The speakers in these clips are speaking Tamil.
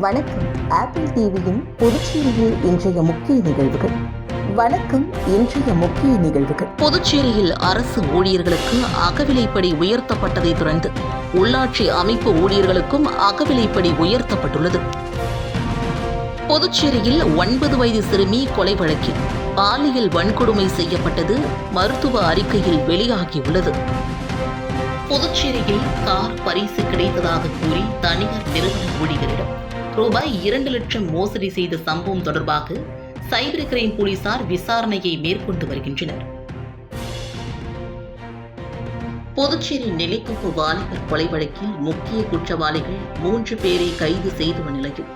வணக்கம். ஆப்பிள் டிவியின் புதுச்சேரியில் இன்றைய முக்கிய நிகழ்வுகள். வணக்கம் இன்றைய முக்கிய நிகழ்வுகள். புதுச்சேரியில் அரசு ஊழியர்களுக்கு அகவிலைப்படி உயர்த்தப்பட்டதை தொடர்ந்து உள்ளாட்சி அமைப்பு ஊழியர்களுக்கும் அகவிலைப்படி உயர்த்தப்பட்டுள்ளது. புதுச்சேரியில் ஒன்பது வயது சிறுமி கொலை வழக்கில் பாலியல் வன்கொடுமை செய்யப்பட்டது மருத்துவ அறிக்கையில் வெளியாகியுள்ளது. புதுச்சேரியில் கார் பரிசு கிடைத்ததாக கூறி தனியார் நிறுவன ஊழியரிடம் ரூபாய் இரண்டு லட்சம் மோசடி செய்த சம்பவம் தொடர்பாக சைபர் கிரைம் போலீசார் விசாரணையை மேற்கொண்டு வருகின்றனர். புதுச்சேரி நெல்லித்தோப்பு வாலிபர் கொலை வழக்கில் முக்கிய குற்றவாளிகள் மூன்று பேரை கைது செய்துள்ள நிலையில்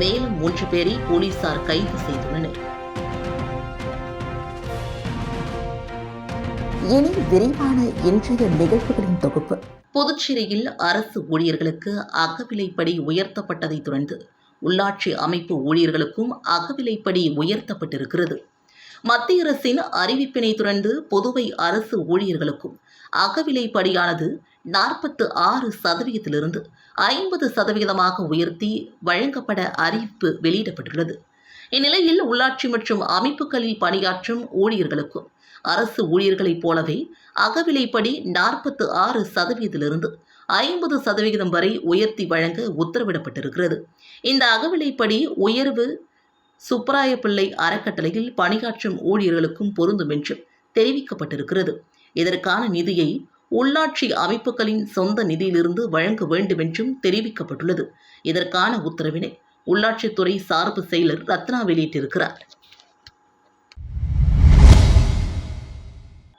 மேலும் மூன்று பேரை போலீசார் கைது செய்துள்ளனர். இனி விரிவான இன்றைய நிகழ்வுகளின் தொகுப்பு. புதுச்சேரியில் அரசு ஊழியர்களுக்கு அகவிலைப்படி உயர்த்தப்பட்டதை தொடர்ந்து உள்ளாட்சி அமைப்பு ஊழியர்களுக்கும் அகவிலைப்படி உயர்த்தப்பட்டிருக்கிறது. மத்திய அரசின் அறிவிப்பினை தொடர்ந்து புதுவை அரசு ஊழியர்களுக்கும் அகவிலைப்படியானது நாற்பத்து ஆறு சதவீதத்திலிருந்து ஐம்பது சதவீதமாக உயர்த்தி வழங்கப்பட அறிவிப்பு வெளியிடப்பட்டுள்ளது. இந்நிலையில் உள்ளாட்சி மற்றும் அமைப்புகளில் பணியாற்றும் ஊழியர்களுக்கும் அரசு ஊழியர்களைப் போலவே அகவிலைப்படி நாற்பத்து ஆறு சதவீதத்திலிருந்து ஐம்பது சதவிகிதம் வரை உயர்த்தி வழங்க உத்தரவிடப்பட்டிருக்கிறது. இந்த அகவிலைப்படி உயர்வு சுப்பராயப்பிள்ளை அறக்கட்டளையில் பணியாற்றும் ஊழியர்களுக்கும் பொருந்தும் என்று தெரிவிக்கப்பட்டிருக்கிறது. இதற்கான நிதியை உள்ளாட்சி அமைப்புகளின் சொந்த நிதியிலிருந்து வழங்க வேண்டும் என்றும் தெரிவிக்கப்பட்டுள்ளது. இதற்கான உத்தரவினை உள்ளாட்சித்துறை சார்பு செயலர் ரத்னா வெளியிட்டிருக்கிறார்.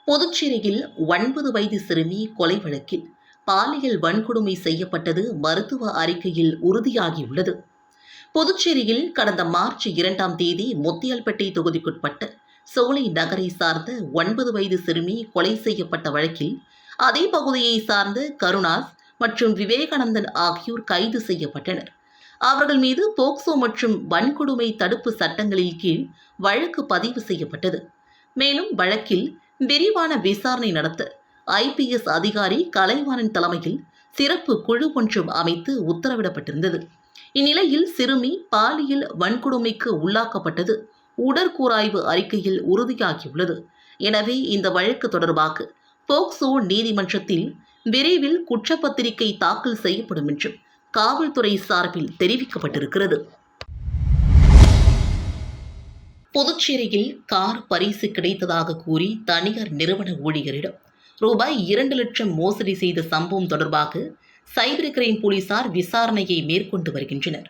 புதுச்சேரியில் ஒன்பது வயது சிறுமி கொலை வழக்கில் பாலியல் வன்கொடுமை செய்யப்பட்டது மருத்துவ அறிக்கையில் உறுதியாகியுள்ளது. புதுச்சேரியில் கடந்த மார்ச் இரண்டாம் தேதி முத்தியால்பேட்டை தொகுதிக்குட்பட்ட சோலை நகரை சார்ந்த ஒன்பது வயது சிறுமி கொலை செய்யப்பட்ட வழக்கில் அதே பகுதியை சார்ந்த கருணாஸ் மற்றும் விவேகானந்தன் ஆகியோர் கைது செய்யப்பட்டனர். அவர்கள் மீது போக்சோ மற்றும் வன்கொடுமை தடுப்பு சட்டங்களின் கீழ் வழக்கு பதிவு செய்யப்பட்டது. மேலும் வழக்கில் விரிவான விசாரணை நடத்த ஐபிஎஸ் அதிகாரி கலைவாணன் தலைமையில் சிறப்பு குழு ஒன்றும் அமைத்து உத்தரவிடப்பட்டிருந்தது. இந்நிலையில் சிறுமி பாலியல் வன்கொடுமைக்கு உள்ளாக்கப்பட்டது உடற்கூராய்வு அறிக்கையில் உறுதியாகியுள்ளது. எனவே இந்த வழக்கு தொடர்பாக போக்சோ நீதிமன்றத்தில் விரைவில் குற்றப்பத்திரிகை தாக்கல் செய்யப்படும் என்றும் காவல்துறை சார்பில் தெரிவிக்கப்பட்டிருக்கிறது. புதுச்சேரியில் கார் பரிசு கிடைத்ததாக கூறி தனியார் நிறுவன ஊழியரிடம் ரூபாய் இரண்டு லட்சம் மோசடி செய்த சம்பவம் தொடர்பாக சைபர் கிரைம் போலீசார் விசாரணையை மேற்கொண்டு வருகின்றனர்.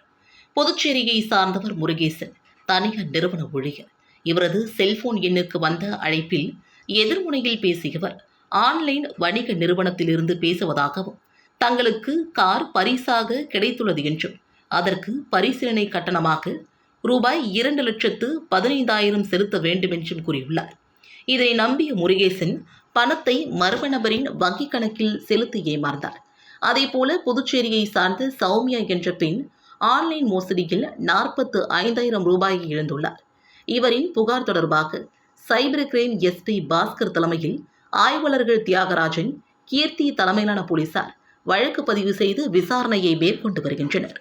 புதுச்சேரியை சார்ந்தவர் முருகேசன் தனியார் நிறுவன ஊழியர். இவரது செல்போன் எண்ணுக்கு வந்த அழைப்பில் எதிர்முனையில் பேசியவர் ஆன்லைன் வணிக நிறுவனத்திலிருந்து பேசுவதாகவும் தங்களுக்கு கார் பரிசாக கிடைத்துள்ளது என்றும் அதற்கு பரிசீலனை கட்டணமாக ரூபாய் இரண்டு லட்சத்து பதினைந்தாயிரம் செலுத்த வேண்டும் என்றும் கூறியுள்ளார். இதை நம்பிய முருகேசன் பணத்தை மர்ம நபரின் வங்கிக் கணக்கில் செலுத்தி ஏமாந்தார். அதேபோல புதுச்சேரியை சார்ந்த சௌமியா என்ற பெண் ஆன்லைன் மோசடியில் நாற்பத்து ஐந்தாயிரம் ரூபாயை இழந்துள்ளார். இவரின் புகார் தொடர்பாக சைபர் கிரைம் எஸ்பி பாஸ்கர் தலைமையில் ஆய்வாளர்கள் தியாகராஜன் கீர்த்தி தலைமையிலான போலீசார் வழக்கு பதிவு செய்து விசாரணையை மேற்கொண்டு வருகின்றனர்.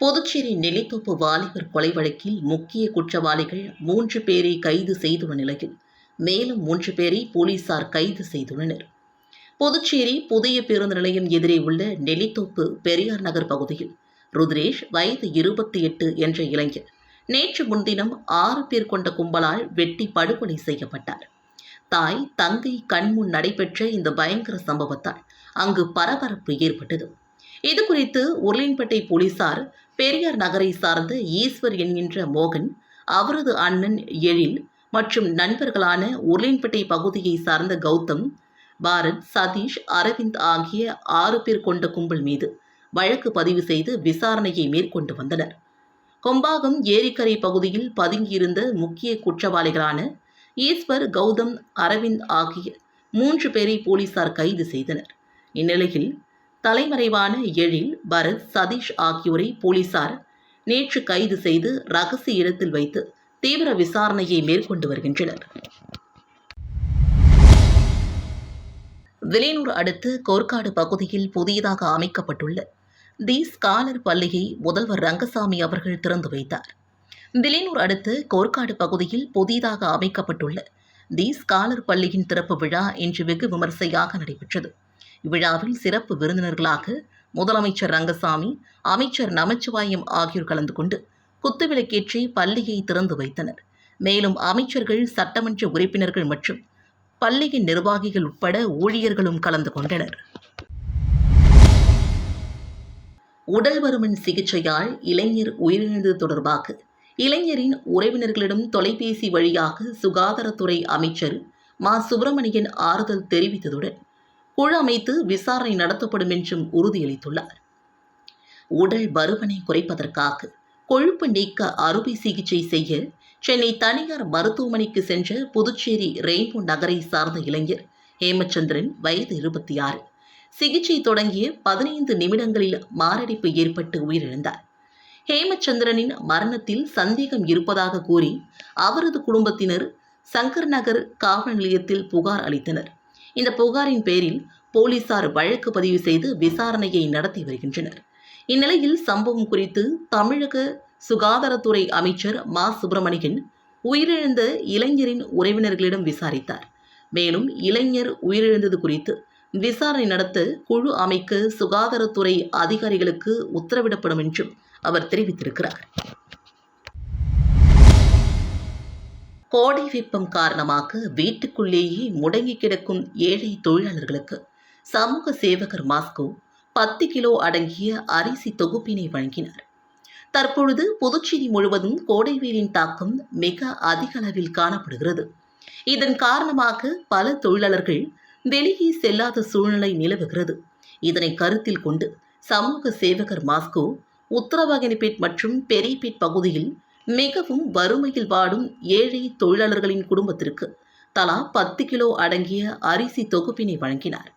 புதுச்சேரி நெல்லித்தோப்பு வாலிபர் கொலை வழக்கில் முக்கிய குற்றவாளிகள் மூன்று பேரை கைது செய்துள்ள நிலையில் மேலும் மூன்று பேரை போலீசார் கைது செய்துள்ளனர். புதுச்சேரி புதிய பேருந்து நிலையம் எதிரே உள்ள நெல்லித்தோப்பு பெரியார் நகர் பகுதியில் ருத்ரேஷ் வயது இருபத்தி எட்டு என்ற இளைஞர் நேற்று முன்தினம் ஆறு பேர் கொண்ட கும்பலால் வெட்டி படுகொலை செய்யப்பட்டார். தாய் தங்கை கண்முன் நடைபெற்ற இந்த பயங்கர சம்பவத்தால் அங்கு பரபரப்பு ஏற்பட்டது. இது குறித்து உருளின்பேட்டை போலீசார் பெரியார் நகரை சார்ந்த ஈஸ்வர் என்கின்ற மோகன் அவரது அண்ணன் எழில் மற்றும் நண்பர்களான உருளின்பேட்டை பகுதியை சார்ந்த கௌதம் பாரத் சதீஷ் அரவிந்த் ஆகிய ஆறு பேர் கொண்ட கும்பல் மீது வழக்கு பதிவு செய்து விசாரணையை மேற்கொண்டு வந்தனர். கொம்பாகம் ஏரிக்கரை பகுதியில் பதுங்கியிருந்த முக்கிய குற்றவாளிகளான ஈஸ்வர் கௌதம் அரவிந்த் ஆகிய மூன்று பேரை போலீசார் கைது செய்தனர். இந்நிலையில் தலைமறைவான எழில் பரத் சதீஷ் ஆகியோரை போலீசார் நேற்று கைது செய்து ரகசிய இடத்தில் வைத்து தீவிர விசாரணையை மேற்கொண்டு வருகின்றனர். விலையூர் அடுத்து கோர்க்காடு பகுதியில் புதியதாக அமைக்கப்பட்டுள்ள தி ஸ்காலர் பள்ளியை முதல்வர் ரங்கசாமி அவர்கள் திறந்து வைத்தார். விலையூர் அடுத்து கோர்க்காடு பகுதியில் புதிதாக அமைக்கப்பட்டுள்ள தி ஸ்காலர் பள்ளியின் திறப்பு விழா இன்று வெகு விமர்சையாக நடைபெற்றது. இவ்விழாவில் சிறப்பு விருந்தினர்களாக முதலமைச்சர் ரங்கசாமி அமைச்சர் நமச்சிவாயம் ஆகியோர் கலந்து கொண்டு குத்துவிளக்கேற்றி பள்ளியை திறந்து வைத்தனர். மேலும் அமைச்சர்கள் சட்டமன்ற உறுப்பினர்கள் மற்றும் பள்ளியின் நிர்வாகிகள் உட்பட ஊழியர்களும் கலந்து கொண்டனர். உடல் வருமன் சிகிச்சையால் இளைஞர் உயிரிழந்தது தொடர்பாக இளைஞரின் உறவினர்களிடம் தொலைபேசி வழியாக சுகாதாரத்துறை அமைச்சர் மா. சுப்பிரமணியன் ஆறுதல் தெரிவித்ததுடன் குழு அமைத்து விசாரணை நடத்தப்படும் என்றும் உறுதியளித்துள்ளார். உடல் பருமனை குறைப்பதற்காக கொழுப்பு நீக்க அறுவை சிகிச்சை செய்ய சென்னை தனியார் மருத்துவமனைக்கு சென்ற புதுச்சேரி ரெயின்போ நகரை சார்ந்த இளைஞர் ஹேமச்சந்திரன் வயது இருபத்தி ஆறு சிகிச்சை தொடங்கிய பதினைந்து நிமிடங்களில் மாரடைப்பு ஏற்பட்டு உயிரிழந்தார். ஹேமச்சந்திரனின் மரணத்தில் சந்தேகம் இருப்பதாக கூறி அவரது குடும்பத்தினர் சங்கர் நகர் காவல் நிலையத்தில் புகார் அளித்தனர். இந்த புகாரின் பேரில் போலீசார் வழக்கு பதிவு செய்து விசாரணையை நடத்தி வருகின்றனர். இந்நிலையில் சம்பவம் குறித்து தமிழக சுகாதாரத்துறை அமைச்சர் மா. சுப்பிரமணியன் உயிரிழந்த இளைஞரின் உறவினர்களிடம் விசாரித்தார். மேலும் இளைஞர் உயிரிழந்தது குறித்து விசாரணை நடத்த குழு அமைக்க சுகாதாரத்துறை அதிகாரிகளுக்கு உத்தரவிடப்படும் என்றும் அவர் தெரிவித்திருக்கிறார். கோடை வெப்பம் காரணமாக வீட்டுக்குள்ளேயே முடங்கி கிடக்கும் ஏழை தொழிலாளர்களுக்கு சமூக சேவகர் மாஸ்கோ பத்து கிலோ அடங்கிய அரிசி தொகுப்பினை வழங்கினார். தற்பொழுது புதுச்சேரி முழுவதும் கோடை வெயிலின் தாக்கம் மிக அதிக அளவில் காணப்படுகிறது. இதன் காரணமாக பல தொழிலாளர்கள் வெளியே செல்லாத சூழ்நிலை நிலவுகிறது. இதனை கருத்தில் கொண்டு சமூக சேவகர் மாஸ்கோ உத்தரவாகினிபேட் மற்றும் பெரியபேட் பகுதியில் மிகவும் வறுமையில் வாடும் ஏழை தொழிலாளர்களின் குடும்பத்திற்கு தலா பத்து கிலோ அடங்கிய அரிசி தொகுப்பினை வழங்கினார்.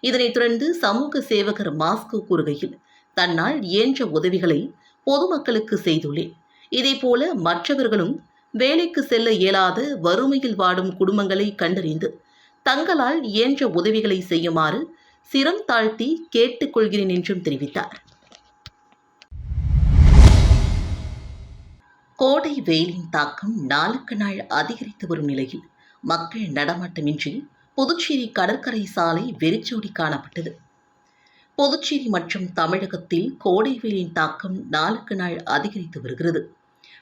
இதனைத் தொடர்ந்து சமூக சேவகர் மாஸ்கோ கூறுகையில் தன்னால் இயன்ற உதவிகளை பொதுமக்களுக்கு செய்துள்ளேன். இதேபோல மற்றவர்களும் வேலைக்கு செல்ல இயலாத வறுமையில் வாடும் குடும்பங்களை கண்டறிந்து தங்களால் இயன்ற உதவிகளை செய்யுமாறு சிரம் தாழ்த்தி கேட்டுக்கொள்கிறேன் என்றும் தெரிவித்தார். கோடை வெயிலின் தாக்கம் நாளுக்கு நாள் அதிகரித்து வரும் நிலையில் மக்கள் நடமாட்டமின்றி புதுச்சேரி கடற்கரை சாலை வெறிச்சோடி காணப்பட்டது. புதுச்சேரி மற்றும் தமிழகத்தில் கோடை வெயிலின் தாக்கம் நாளுக்கு நாள் அதிகரித்து வருகிறது.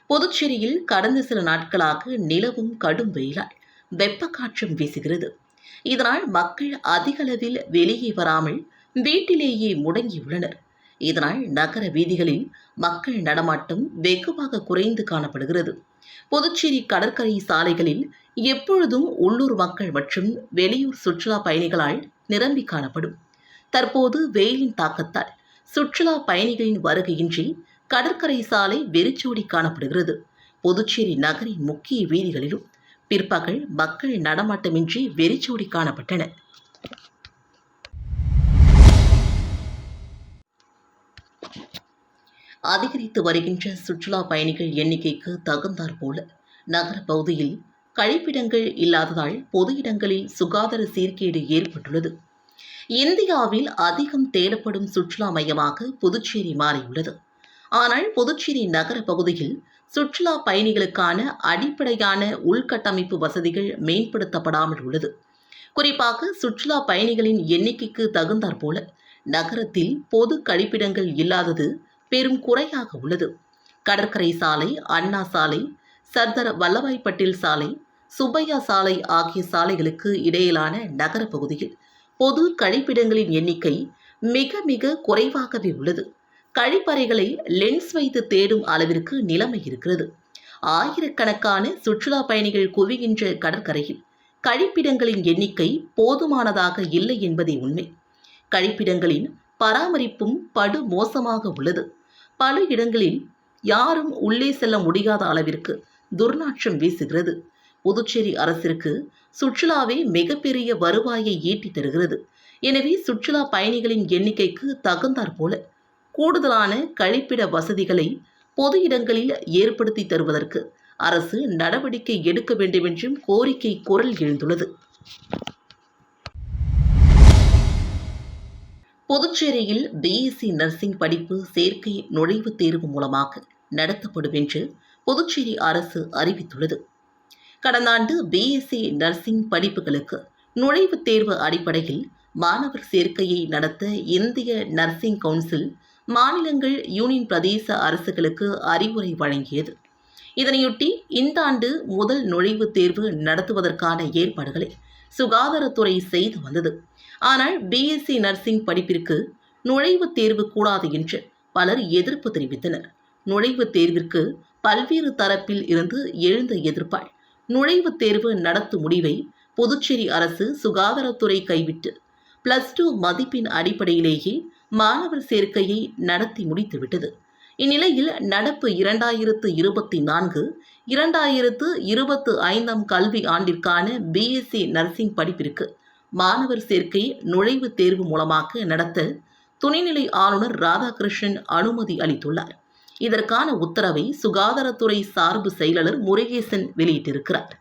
புதுச்சேரியில் கடந்த சில நாட்களாக நிலவும் கடும் வெயிலால் வெப்பக்காற்றம் வீசுகிறது. இதனால் மக்கள் அதிகளவில் வெளியே வராமல் வீட்டிலேயே முடங்கியுள்ளனர். இதனால் நகர வீதிகளில் மக்கள் நடமாட்டம் வெகுவாக குறைந்து காணப்படுகிறது. புதுச்சேரி கடற்கரை சாலைகளில் எப்பொழுதும் உள்ளூர் மக்கள் மற்றும் வெளியூர் சுற்றுலா பயணிகளால் நிரம்பி காணப்படும். தற்போது வெயிலின் தாக்கத்தால் சுற்றுலா பயணிகளின் வருகையின்றி கடற்கரை சாலை வெறிச்சோடி காணப்படுகிறது. புதுச்சேரி நகரின் முக்கிய வீதிகளிலும் பிற்பகல் மக்கள் நடமாட்டமின்றி வெறிச்சோடி காணப்பட்டன. அதிகரித்து வருகின்ற சுற்றுலா பயணிகள் எண்ணிக்கைக்கு தகுந்தாற்போல நகர பகுதியில் கழிப்பிடங்கள் இல்லாததால் பொது இடங்களில் சுகாதார சீர்கேடு ஏற்பட்டுள்ளது. இந்தியாவில் அதிகம் தேடப்படும் சுற்றுலா மையமாக புதுச்சேரி மாறியுள்ளது. ஆனால் புதுச்சேரி நகர பகுதியில் சுற்றுலா பயணிகளுக்கான அடிப்படையான உள்கட்டமைப்பு வசதிகள் மேம்படுத்தப்படாமல் உள்ளது. குறிப்பாக சுற்றுலா பயணிகளின் எண்ணிக்கைக்கு தகுந்தாற்போல நகரத்தில் பொது கழிப்பிடங்கள் இல்லாதது பெரும் குறையாக உள்ளது. கடற்கரை சாலை அண்ணா சாலை சர்தார் வல்லபாய் பட்டேல் சாலை சுப்பையா சாலை ஆகிய சாலைகளுக்கு இடையிலான நகர பகுதியில் பொது கழிப்பிடங்களின் எண்ணிக்கை மிக மிக குறைவாகவே உள்ளது. கழிப்பறைகளை லென்ஸ் வைத்து தேடும் அளவிற்கு நிலைமை இருக்கிறது. ஆயிரக்கணக்கான சுற்றுலா பயணிகள் குவிகின்ற கடற்கரையில் கழிப்பிடங்களின் எண்ணிக்கை போதுமானதாக இல்லை என்பதே உண்மை. கழிப்பிடங்களின் பராமரிப்பும் படு மோசமாக உள்ளது. பல இடங்களில் யாரும் உள்ளே செல்ல முடியாத அளவிற்கு துர்நாற்றம் வீசுகிறது. புதுச்சேரி அரசிற்கு சுற்றுலாவே மிகப்பெரிய வருவாயை ஈட்டி தருகிறது. எனவே சுற்றுலா பயணிகளின் எண்ணிக்கைக்கு தகுந்தாற் போல கூடுதலான கழிப்பிட வசதிகளை பொது இடங்களில் ஏற்படுத்தி தருவதற்கு அரசு நடவடிக்கை எடுக்க வேண்டுமென்றும் கோரிக்கை குரல் எழுந்துள்ளது. புதுச்சேரியில் பிஎஸ்சி நர்சிங் படிப்பு சேர்க்கை நுழைவுத் தேர்வு மூலமாக நடத்தப்படும் என்று புதுச்சேரி அரசு அறிவித்துள்ளது. கடந்த ஆண்டு பிஎஸ்சி நர்சிங் படிப்புகளுக்கு நுழைவுத் தேர்வு அடிப்படையில் மாணவர் சேர்க்கையை நடத்த இந்திய நர்சிங் கவுன்சில் மாநிலங்கள் யூனியன் பிரதேச அரசுகளுக்கு அறிவுரை வழங்கியது. இதனையொட்டி இந்த ஆண்டு முதல் நுழைவுத் தேர்வு நடத்துவதற்கான ஏற்பாடுகளை சுகாதாரத்துறை செய்து வந்தது. ஆனால் பிஎஸ்சி நர்சிங் படிப்பிற்கு நுழைவுத் தேர்வு கூடாது என்று பலர் எதிர்ப்பு தெரிவித்தனர். நுழைவுத் தேர்விற்கு பல்வேறு தரப்பில் இருந்து எழுந்த எதிர்ப்பால் நுழைவுத் தேர்வு நடத்தும் முடிவை புதுச்சேரி அரசு சுகாதாரத்துறை கைவிட்டு பிளஸ் டூ மதிப்பின் அடிப்படையிலேயே மாணவர் சேர்க்கையை நடத்தி முடித்துவிட்டது. இந்நிலையில் நடப்பு இரண்டாயிரத்து இருபத்தி நான்கு இரண்டாயிரத்து இருபத்து ஐந்தாம் கல்வி ஆண்டிற்கான பிஎஸ்சி நர்சிங் படிப்பிற்கு மாணவர் சேர்க்கை நுழைவுத் தேர்வு மூலமாக நடத்த துணைநிலை ஆளுநர் ராதாகிருஷ்ணன் அனுமதி அளித்துள்ளார். இதற்கான உத்தரவை சுகாதாரத்துறை சார்பு செயலாளர் முருகேசன் வெளியிட்டிருக்கிறார்.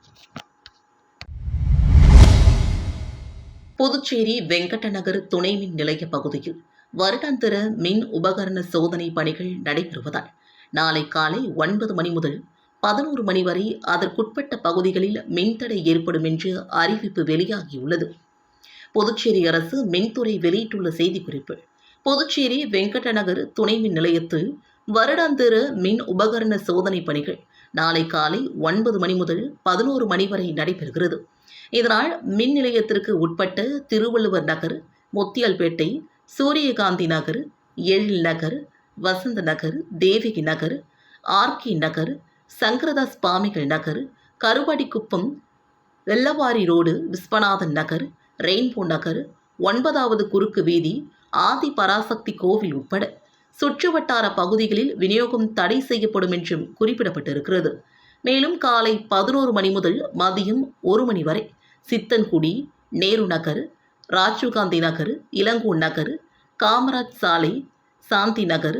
புதுச்சேரி வெங்கடநகர் துணை மின் நிலைய பகுதியில் வருடாந்திர மின் உபகரண சோதனை பணிகள் நடைபெறுவதால் நாளை காலை ஒன்பது மணி முதல் பதினோரு மணி வரை அதற்குட்பட்ட பகுதிகளில் மின்தடை ஏற்படும் என்று அறிவிப்பு வெளியாகியுள்ளது. புதுச்சேரி அரசு மின்துறை வெளியிட்டுள்ள செய்திக்குறிப்பு புதுச்சேரி வெங்கடநகர் துணை மின் நிலையத்தில் வருடாந்திர மின் உபகரண சோதனை பணிகள் நாளை காலை ஒன்பது மணி முதல் பதினோரு மணி வரை நடைபெறுகிறது. இதனால் மின் நிலையத்திற்கு உட்பட்ட திருவள்ளுவர் நகர் முத்தியால்பேட்டை சூரியகாந்தி நகர் எழில் நகர் வசந்த நகர் தேவகி நகர் ஆர்கி நகர் சங்கரதாஸ் பாமிகள் நகர் கருவடிக்குப்பம் வெள்ளவாரி ரோடு விஸ்வநாதன் நகர் ரெயின்போ நகர் ஒன்பதாவது குறுக்கு வீதி ஆதி பராசக்தி கோவில் உட்பட சுற்றுவட்டார பகுதிகளில் விநியோகம் தடை செய்யப்படும் என்றும் குறிப்பிடப்பட்டிருக்கிறது. மேலும் காலை பதினோரு மணி முதல் மதியம் ஒரு மணி வரை சித்தன்குடி நேரு நகர் ராஜீவ்காந்தி நகர் இளங்கூர் நகர் காமராஜ் சாலை சாந்தி நகர்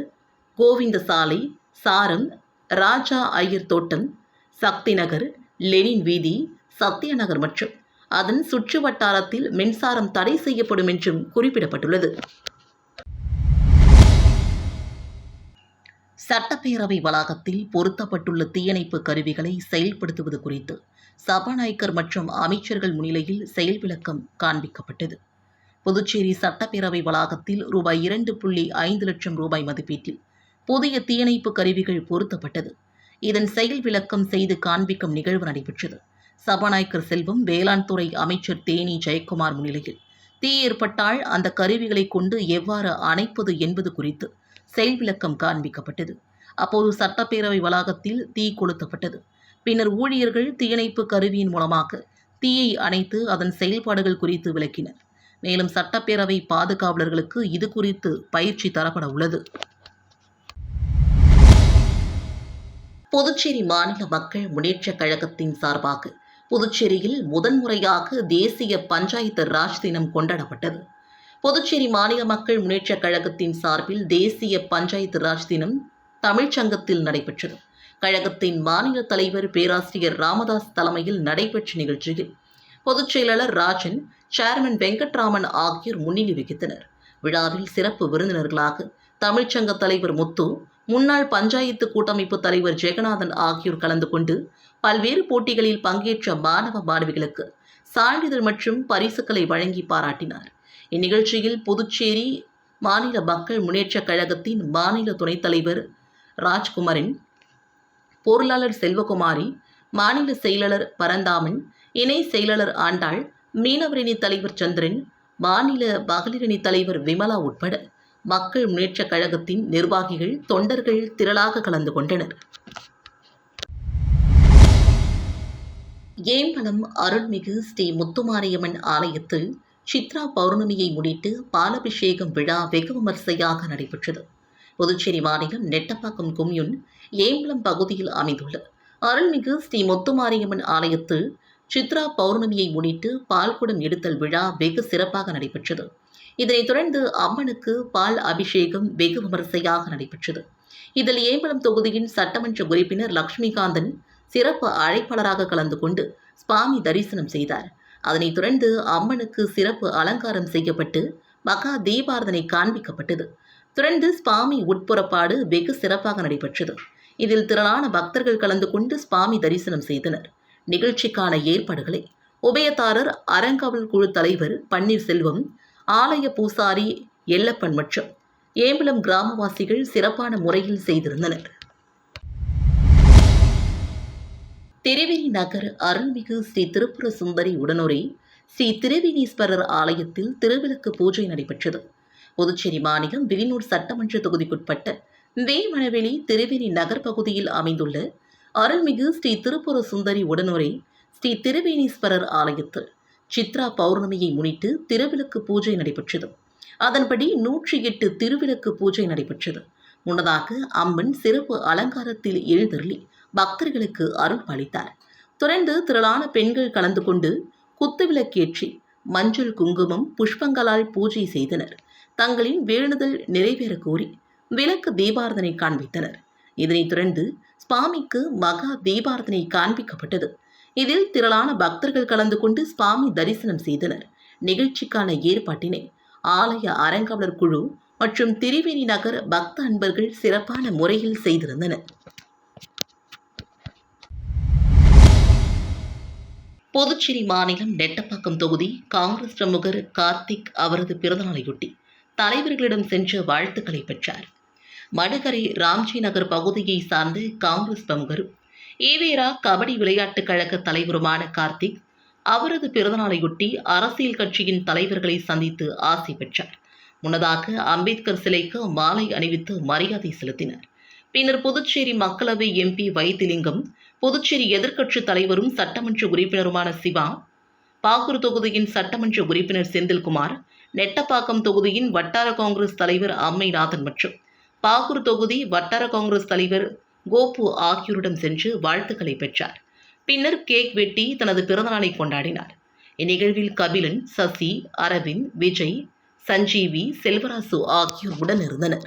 கோவிந்த சாலை சாரம் ராஜா ஐயர் தோட்டம் சக்தி நகர் லெனின் வீதி சத்யா நகர் மற்றும் அதன் சுற்று வட்டாரத்தில் மின்சாரம் தடை செய்யப்படும் என்றும் குறிப்பிடப்பட்டுள்ளது. சட்டப்பேரவை வளாகத்தில் பொருத்தப்பட்டுள்ள தீயணைப்பு கருவிகளை செயல்படுத்துவது குறித்து சபாநாயகர் மற்றும் அமைச்சர்கள் முன்னிலையில் செயல் விளக்கம் காண்பிக்கப்பட்டது. புதுச்சேரி சட்டப்பேரவை வளாகத்தில் ரூபாய் இரண்டு புள்ளி ஐந்து லட்சம் ரூபாய் மதிப்பீட்டில் புதிய தீயணைப்பு கருவிகள் பொருத்தப்பட்டது. இதன் செயல் விளக்கம் செய்து காண்பிக்கும் நிகழ்வு நடைபெற்றது. சபாநாயகர் செல்வம் வேளாண் துறை அமைச்சர் தேனி ஜெயக்குமார் முன்னிலையில் தீ ஏற்பட்டால் அந்த கருவிகளை கொண்டு எவ்வாறு அணைப்பது என்பது குறித்து செயல் விளக்கம் காண்பிக்கப்பட்டது. அப்போது சட்டப்பேரவை வளாகத்தில் தீ கொளுத்தப்பட்டது. பின்னர் ஊழியர்கள் தீயணைப்பு கருவியின் மூலமாக தீயை அணைத்து அதன் செயல்பாடுகள் குறித்து விளக்கினர். மேலும் சட்டப்பேரவை பாதுகாவலர்களுக்கு இது குறித்து பயிற்சி தரப்பட உள்ளது. புதுச்சேரி மாநில மக்கள் முன்னேற்றக் கழகத்தின் சார்பாக புதுச்சேரியில் முதன்முறையாக தேசிய பஞ்சாயத்து ராஜ் தினம் கொண்டாடப்பட்டது. புதுச்சேரி மாநில மக்கள் முன்னேற்றக் கழகத்தின் சார்பில் தேசிய பஞ்சாயத்து ராஜ் தினம் தமிழ்ச்சங்கத்தில் நடைபெற்றது. கழகத்தின் மாநில தலைவர் பேராசிரியர் ராமதாஸ் தலைமையில் நடைபெற்ற நிகழ்ச்சியில் பொதுச் செயலாளர் ராஜன் சேர்மன் வெங்கட்ராமன் ஆகியோர் முன்னிலை வகித்தனர். விழாவில் சிறப்பு விருந்தினர்களாக தமிழ்ச்சங்க தலைவர் முத்து முன்னாள் பஞ்சாயத்து கூட்டமைப்பு தலைவர் ஜெகநாதன் ஆகியோர் கலந்து கொண்டு பல்வேறு போட்டிகளில் பங்கேற்ற மாணவ மாணவிகளுக்கு சான்றிதழ் மற்றும் பரிசுகளை வழங்கி பாராட்டினார். இந்நிகழ்ச்சியில் புதுச்சேரி மாநில மக்கள் முன்னேற்றக் கழகத்தின் மாநில துணைத் தலைவர் ராஜ்குமாரின் பொருளாளர் செல்வகுமாரி மாநில செயலாளர் பரந்தாமன் இணை செயலாளர் ஆண்டாள் மீனவரணி தலைவர் சந்திரன் மாநில மகளிரணி தலைவர் விமலா உட்பட மக்கள் முன்னேற்றக் கழகத்தின் நிர்வாகிகள் தொண்டர்கள் திரளாக கலந்து கொண்டனர். ஏம்பலம் அருள்மிகு ஸ்ரீ முத்துமாரியம்மன் ஆலயத்தில் சித்ரா பௌர்ணமியை முன்னிட்டு பாலபிஷேகம் விழா வெகு விமர்சையாக நடைபெற்றது. புதுச்சேரி மாநிலம் நெட்டப்பாக்கம் கும்யூன் ஏம்பலம் பகுதியில் அமைந்துள்ள அருள்மிகு ஸ்ரீ முத்துமாரியம்மன் ஆலயத்தில் சித்ரா பௌர்ணமியை முன்னிட்டு பால்குடம் எடுத்தல் விழா வெகு சிறப்பாக நடைபெற்றது. இதனைத் தொடர்ந்து அம்மனுக்கு பால் அபிஷேகம் வெகு விமரிசையாக நடைபெற்றது. இதில் ஏம்பலம் தொகுதியின் சட்டமன்ற உறுப்பினர் லக்ஷ்மிகாந்தன் சிறப்பு அழைப்பாளராக கலந்து கொண்டு சுவாமி தரிசனம் செய்தார். அதனைத் தொடர்ந்து அம்மனுக்கு சிறப்பு அலங்காரம் செய்யப்பட்டு மகா தீபாரதனை காண்பிக்கப்பட்டது. தொடர்ந்து சுவாமி உட்புறப்பாடு வெகு சிறப்பாக நடைபெற்றது. இதில் திரளான பக்தர்கள் கலந்து கொண்டு சுவாமி தரிசனம் செய்தனர். நிகழ்ச்சிக்கான ஏற்பாடுகளை உபயதாரர் அறங்காவல் குழு தலைவர் பன்னீர்செல்வம் ஆலய பூசாரி எல்லப்பன் மற்றும் ஏம்பலம் கிராமவாசிகள் சிறப்பான முறையில் செய்திருந்தனர். திருவேணி நகர் அருள்மிகு ஸ்ரீ திருப்புர சுந்தரி உடனுரை ஸ்ரீ திருவேணீஸ்வரர் ஆலயத்தில் திருவிளக்கு பூஜை நடைபெற்றது. புதுச்சேரி மாநிலம் விலினூர் சட்டமன்ற தொகுதிக்குட்பட்ட வேமனவெளி திருவேணி நகர் பகுதியில் அமைந்துள்ள அருள்மிகு ஸ்ரீ திருப்புர சுந்தரி உடனுரை ஸ்ரீ திருவேணீஸ்வரர் ஆலயத்தில் சித்ரா பௌர்ணமியை முன்னிட்டு திருவிளக்கு பூஜை நடைபெற்றது. அதன்படி நூற்றி எட்டு திருவிளக்கு பூஜை நடைபெற்றது. முன்னதாக அம்மன் சிறப்பு அலங்காரத்தில் எழுந்தருளி பக்தர்களுக்கு அருள் அளித்தார் தொடர்ந்து திரளான பெண்கள் கலந்து கொண்டு குத்துவிளக்கேற்றி மஞ்சள் குங்குமம் புஷ்பங்களால் பூஜை செய்தனர். தங்களின் வேண்டுதல் நிறைவேற கோரி விளக்கு தீபாரதனை காண்பித்தனர். இதனைத் தொடர்ந்து சுவாமிக்கு மகா தீபாரதனை காண்பிக்கப்பட்டது. இதில் திரளான பக்தர்கள் கலந்து கொண்டு சுவாமி தரிசனம் செய்தனர். நிகழ்ச்சிக்கான ஏற்பாட்டினை ஆலய அரங்காவலர் குழு மற்றும் திரிவேணி நகர் பக்த அன்பர்கள் சிறப்பான முறையில் செய்திருந்தனர். புதுச்சேரி மாநிலம் நெட்டப்பாக்கம் தொகுதி காங்கிரஸ் பிரமுகர் கார்த்திக் அவரது பிறந்தநாளையொட்டி தலைவர்களிடம் சென்று வாழ்த்துக்களை பெற்றார். மடுகரை ராம்ஜி நகர் பகுதியை சார்ந்த காங்கிரஸ் பிரமுகரும் ஈவேரா கபடி விளையாட்டுக் கழக தலைவருமான கார்த்திக் அவரது பிறந்தநாளையொட்டி அரசியல் கட்சியின் தலைவர்களை சந்தித்து ஆசை பெற்றார். முன்னதாக அம்பேத்கர் சிலைக்கு மாலை அணிவித்து மரியாதை செலுத்தினர். பின்னர் புதுச்சேரி மக்களவை எம்பி வைத்திலிங்கம் புதுச்சேரி எதிர்க்கட்சித் தலைவரும் சட்டமன்ற உறுப்பினருமான சிவா பாகூர் தொகுதியின் சட்டமன்ற உறுப்பினர் செந்தில்குமார் நெட்டப்பாக்கம் தொகுதியின் வட்டார காங்கிரஸ் தலைவர் அம்மைநாதன் மற்றும் பாகூர் தொகுதி வட்டார காங்கிரஸ் தலைவர் கோபு ஆகியோரிடம் சென்று வாழ்த்துக்களை பெற்றார். பின்னர் கேக் வெட்டி தனது பிறந்தநாளை கொண்டாடினார். இந்நிகழ்வில் கபிலன் சசி அரவிந்த் விஜய் சஞ்சீவி செல்வராசு ஆகியோர் உடன் இருந்தனர்